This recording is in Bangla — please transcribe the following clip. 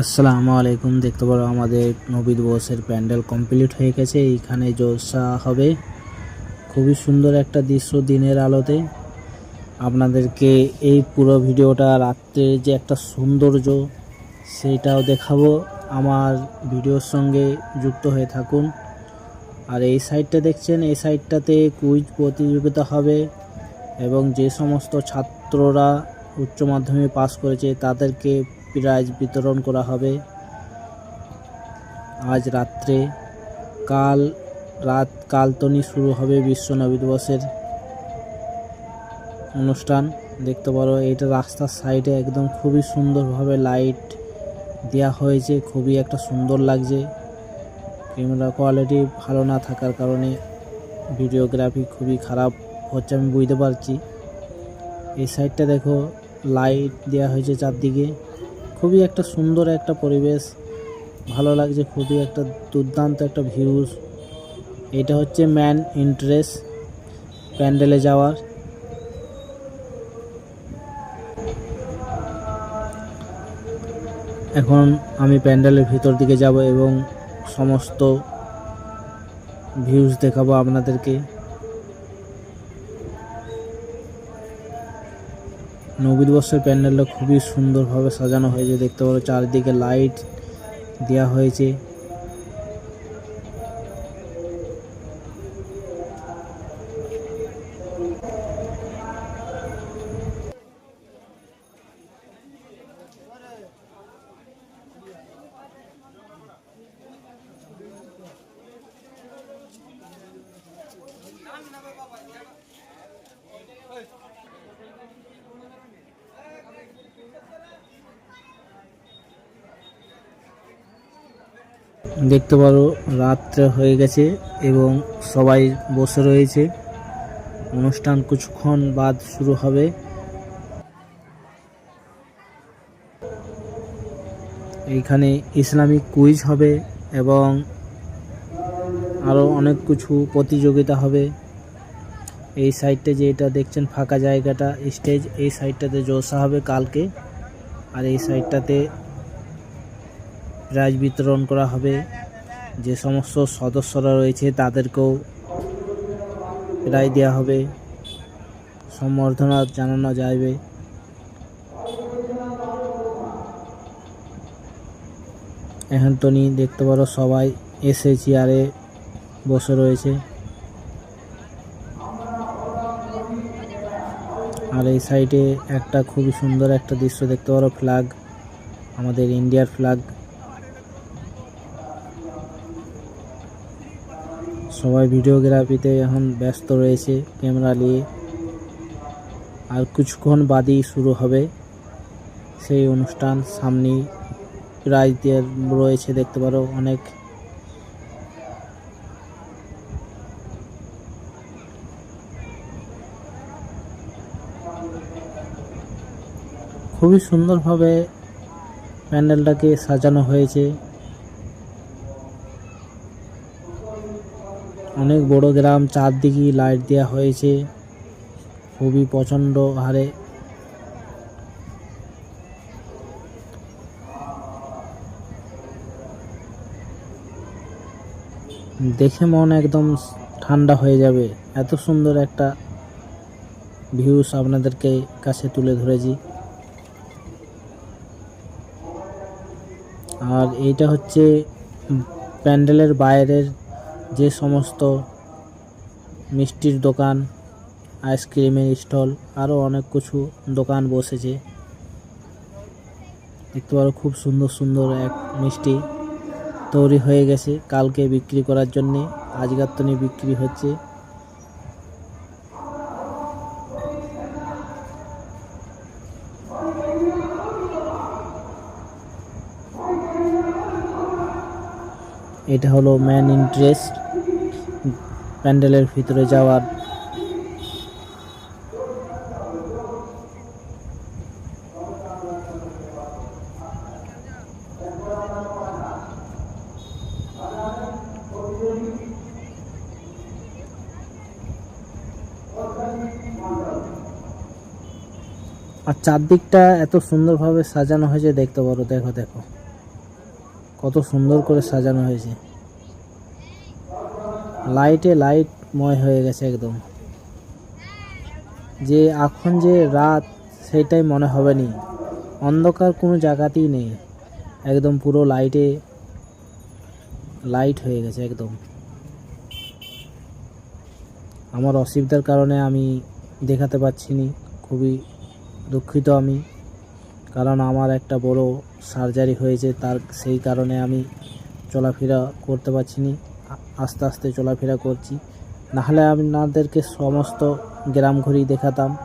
আসসালামু আলাইকুম, দেখতে পারো আমাদের নবীদ বসের প্যান্ডেল কমপ্লিট হয়ে গেছে। এইখানে জলসা হবে। খুবই সুন্দর একটা দৃশ্য দিনের আলোতে। আপনাদেরকে এই পুরো ভিডিওটা রাত্রে যে একটা সৌন্দর্য, সেটাও দেখাবো। আমার ভিডিওর সঙ্গে যুক্ত হয়ে থাকুন। আর এই সাইডটা দেখছেন, এই সাইডটাতে কুইজ প্রতিযোগিতা হবে এবং যে সমস্ত ছাত্ররা উচ্চ মাধ্যমিক পাস করেছে, তাদেরকে প্রাইজ বিতরণ করা হবে। আজ রাত্রে কাল রাত কালতনি শুরু হবে বিশ্ব নবী দিবসের অনুষ্ঠান। দেখতে পারো এটা রাস্তার সাইডে একদম খুবই সুন্দরভাবে লাইট দেওয়া হয়েছে, খুবই একটা সুন্দর লাগছে। ক্যামেরা কোয়ালিটি ভালো না থাকার কারণে ভিডিওগ্রাফি খুবই খারাপ হচ্ছে, আমি বুঝতে পারছি। এই সাইডটা দেখো, লাইট দেওয়া হয়েছে চারদিকে। খুবই একটা সুন্দর একটা পরিবেশ। ভালো লাগছে, খুবই একটা দুর্দান্ত একটা ভিউজ এটা হচ্ছে ম্যান ইন্টারেস্ট প্যান্ডেলে যাওয়ার। এখন আমি প্যান্ডেলের ভিতর দিকে যাব এবং সমস্ত ভিউজ দেখাবো আপনাদেরকে। নবীন দিবসের প্যান্ডেলটা খুবই সুন্দরভাবে সাজানো হয়েছে। দেখতে পারো চারিদিকে লাইট দেওয়া হয়েছে। দেখতে পারো, রাত্রে হয়ে গেছে এবং সবাই বসে রয়েছে। অনুষ্ঠান কিছুক্ষণ বাদ শুরু হবে। এইখানে ইসলামিক কুইজ হবে এবং আরও অনেক কিছু প্রতিযোগিতা হবে। এই সাইডটা যে এটা দেখছেন ফাঁকা জায়গাটা, স্টেজ এই সাইডটাতে জলসা হবে কালকে। আর এই সাইডটাতে প্রাইজ বিতরণ করা হবে। যে সমস্ত সদস্যরা রয়েছে, তাদেরকেও প্রাইজ দেওয়া হবে। সম্বর্ধনা জানানো যাবে এখন তো নি, দেখতে পারো সবাই এসে চেয়ারে বসে রয়েছে। আর এই সাইডে একটা খুবই সুন্দর একটা দৃশ্য দেখতে পারো, ফ্ল্যাগ, আমাদের ইন্ডিয়ার ফ্ল্যাগ। সবাই ভিডিওগ্রাফিতে এখন ব্যস্ত রয়েছে, ক্যামেরা নিয়ে। আর কিছুক্ষণ বাদেই শুরু হবে সেই অনুষ্ঠান সামনেই। প্রাইজ দিয়ে রয়েছে, দেখতে পারো অনেক। খুবই সুন্দরভাবে প্যান্ডেলটাকে সাজানো হয়েছে। অনেক বড় গ্রাম, চারদিকে লাইট দেওয়া হয়েছে। খুবই প্রচণ্ড হারে। দেখে মন একদম ঠান্ডা হয়ে যাবে। এত সুন্দর একটা ভিউস আপনাদেরকে কাছে তুলে ধরেছি। আর এইটা হচ্ছে প্যান্ডেলের বাইরের যে সমস্ত মিষ্টির দোকান, আইসক্রিমের স্টল, আরও অনেক কিছু দোকান বসেছে। দেখতে পারো খুব সুন্দর সুন্দর এক মিষ্টি তৈরি হয়ে গেছে কালকে বিক্রি করার জন্যে। আজকার তো নিয়ে বিক্রি হচ্ছে। এটা হলো ম্যান ইন্টারেস্ট প্যান্ডেলের ভিতরে যাওয়ার। আর চারদিকটা এত সুন্দরভাবে সাজানো হয়েছে দেখতে পারো, দেখো দেখো। কত সুন্দর করে সাজানো হয়েছে। লাইটে লাইটময় হয়ে গেছে একদম। যে এখন যে রাত সেটাই মনে হবে নি। অন্ধকার কোনো জায়গাতেই নেই। একদম পুরো লাইটে লাইট হয়ে গেছে একদম। আমার অসুবিধার কারণে আমি দেখাতে পাচ্ছি নি। খুবই দুঃখিত আমি। কারণ আমার একটা বড় সার্জারি হয়েছে, তার সেই কারণে আমি চলাফেরা করতে পারছি নি। আস্তে আস্তে চলাফেরা করছি। নাহলে আপনাদেরকে সমস্ত গ্রাম ঘুরিয়ে দেখাতাম।